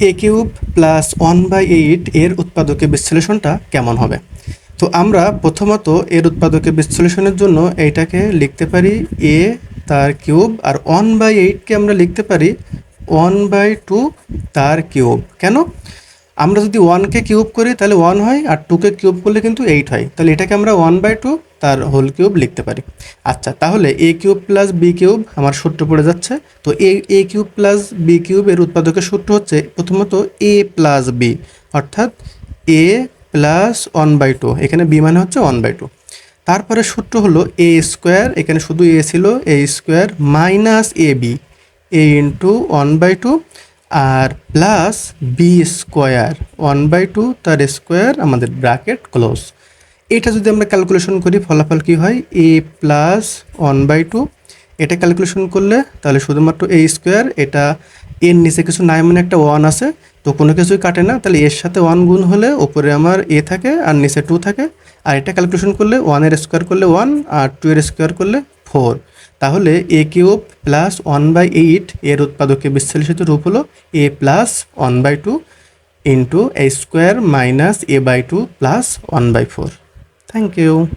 A cube plus one by eight এর উৎপাদকের বিশ্লেষণটা কেমন হবে? তো আমরা প্রথমত এর উৎপাদকের বিশ্লেষণের জন্য এইটাকে লিখতে পারি এ তার কিউব আর ওয়ান বাই এইটকে আমরা লিখতে পারি ওয়ান বাই টু তার কিউব কেন? আমরা যদি ওয়ানকে কিউব করি তাহলে ওয়ান হয় আর টুকে কিউব করলে কিন্তু এইট হয়। তাহলে এটাকে আমরা ওয়ান বাই টু তার হোল কিউব লিখতে পারি। আচ্ছা তাহলে a cube plus b cube আমার সূত্র পড়ে যাচ্ছে। তো a a cube plus b cube এর উৎপাদকের সূত্র হচ্ছে প্রথমত এ প্লাস বি অর্থাৎ a plus one by two এখানে বি মানে হচ্ছে ওয়ান বাই টু তারপরে সূত্র হলো এ স্কোয়ার এখানে শুধু এ ছিল a square minus a b a into one by two R plus b square one by two তার স্কোয়ার আমাদের ব্র্যাকেট ক্লোজ এটা যদি আমরা ক্যালকুলেশন করি, ফলাফল কি হয়? A plus one by two এটা ক্যালকুলেশন করলে তাহলে শুধুমাত্র এ স্কোয়ার এটা এর নিচে কিছু নাই মানে একটা ওয়ান আছে, তো কোনো কিছুই কাটে না। তাহলে এর সাথে ওয়ান গুণ হলে ওপরে আমার এ থাকে আর নিচে টু থাকে। আর এটা ক্যালকুলেশন করলে ওয়ানের স্কোয়ার করলে ওয়ান আর টু এর স্কোয়ার করলে ফোর তাহলে a cube plus one by eight এর উৎপাদকে বিশ্লেষিত রূপ হলো a plus one by two into a square minus a by two plus one by four Thank you.